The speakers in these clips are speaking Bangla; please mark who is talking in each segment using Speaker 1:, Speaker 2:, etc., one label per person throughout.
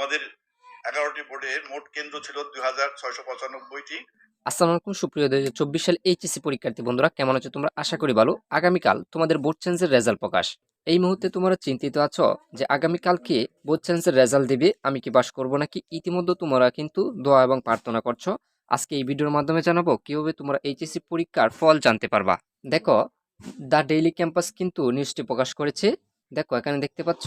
Speaker 1: আমাদের এগারোটি বোর্ডে মোট কেন্দ্র ছিল দুই হাজার ছয়শো পঁচানব্বইটি।
Speaker 2: আসসালামু আলাইকুম, সুপ্রিয় দুই হাজার চব্বিশ সাল এইচএসসি পরীক্ষার্থী বন্ধুরা, কেমন আছো তোমরা? আশা করি ভালো। আগামীকাল তোমাদের বোর্ড চেঞ্জের রেজাল্ট প্রকাশ। এই মুহূর্তে তোমরা চিন্তিত আছো যে আগামীকালকে বোর্ড চেঞ্জের রেজাল্ট দিবে? আমি কি পাস করব নাকি? ইতিমধ্যে তোমরা কিন্তু দোয়া এবং প্রার্থনা করছ। আজকে এই ভিডিওর মাধ্যমে জানাব কীভাবে তোমরা এইচএসসি পরীক্ষার ফল জানতে পারবা। দেখো, দ্য ডেইলি ক্যাম্পাস কিন্তু নিউজটি প্রকাশ করেছে। দেখো, এখানে দেখতে পাচ্ছ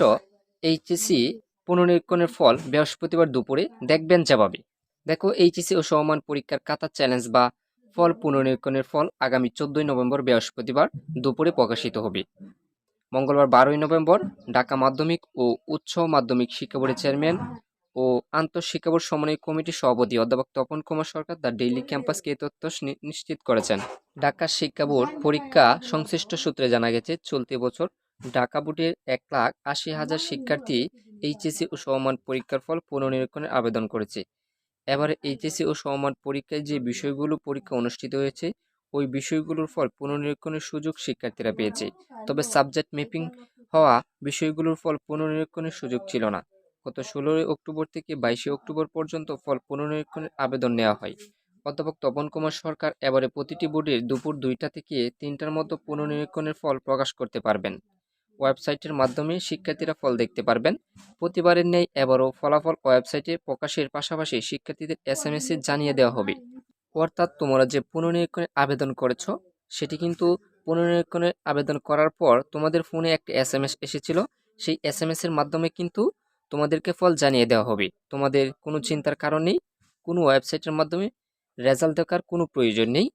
Speaker 2: এইচএসসি পুনর্নিরীক্ষণের ফল বৃহস্পতিবার দুপুরে দেখবেন জবাবে। দেখো এইচএসসি ও সমমান পরীক্ষার কাতার চ্যালেঞ্জ বা ফল পুনর্নিরীক্ষণের ফল আগামী চোদ্দই নভেম্বর বৃহস্পতিবার দুপুরে প্রকাশিত হবে। মঙ্গলবার বারোই নভেম্বর ঢাকা মাধ্যমিক ও উচ্চ মাধ্যমিক শিক্ষা বোর্ডের চেয়ারম্যান ও আন্তঃশিক্ষা বোর্ড সমন্বয় কমিটির সভাপতি অধ্যাপক তপন কুমার সরকার দ্য ডেইলি ক্যাম্পাসকে এই তথ্য নিশ্চিত করেছেন। ঢাকা শিক্ষা বোর্ড পরীক্ষা সংশ্লিষ্ট সূত্রে জানা গেছে, চলতি বছর ঢাকা বোর্ডের এক লাখ আশি হাজার শিক্ষার্থী এইচএসসি ও সমমান পরীক্ষার ফল পুনর্নিরীক্ষণের আবেদন করেছে। এবারে এইচএসসি ও সমমান পরীক্ষায় যে বিষয়গুলো পরীক্ষা অনুষ্ঠিত হয়েছে, ওই বিষয়গুলোর ফল পুনর্নিরীক্ষণের সুযোগ শিক্ষার্থীরা পেয়েছে। তবে সাবজেক্ট ম্যাপিং হওয়া বিষয়গুলোর ফল পুনর্নিরীক্ষণের সুযোগ ছিল না। গত ষোলোই অক্টোবর থেকে বাইশে অক্টোবর পর্যন্ত ফল পুনর্নিরীক্ষণের আবেদন নেওয়া হয়। অধ্যাপক তপন কুমার সরকার এবারে প্রতিটি বোর্ডের দুপুর দুইটা থেকে তিনটার মতো পুনর্নিরীক্ষণের ফল প্রকাশ করতে পারবেন। ওয়েবসাইটের মাধ্যমে শিক্ষার্থীরা ফল দেখতে পারবেন। প্রতিবারের ন্যায় এবারও ফলাফল ওয়েবসাইটে প্রকাশের পাশাপাশি শিক্ষার্থীদের এস এম এস জানিয়ে দেওয়া হবে। অর্থাৎ তোমরা যে পুনর্নিরীক্ষণের আবেদন করেছ, সেটি কিন্তু পুনর্নিরীক্ষণের আবেদন করার পর তোমাদের ফোনে একটা এস এম এস এসেছিল। সেই এস এম এস এর মাধ্যমে কিন্তু তোমাদেরকে ফল জানিয়ে দেওয়া হবে। তোমাদের কোনো চিন্তার কারণ নেই, কোনো ওয়েবসাইটের মাধ্যমে রেজাল্ট দেখার কোনো প্রয়োজন নেই।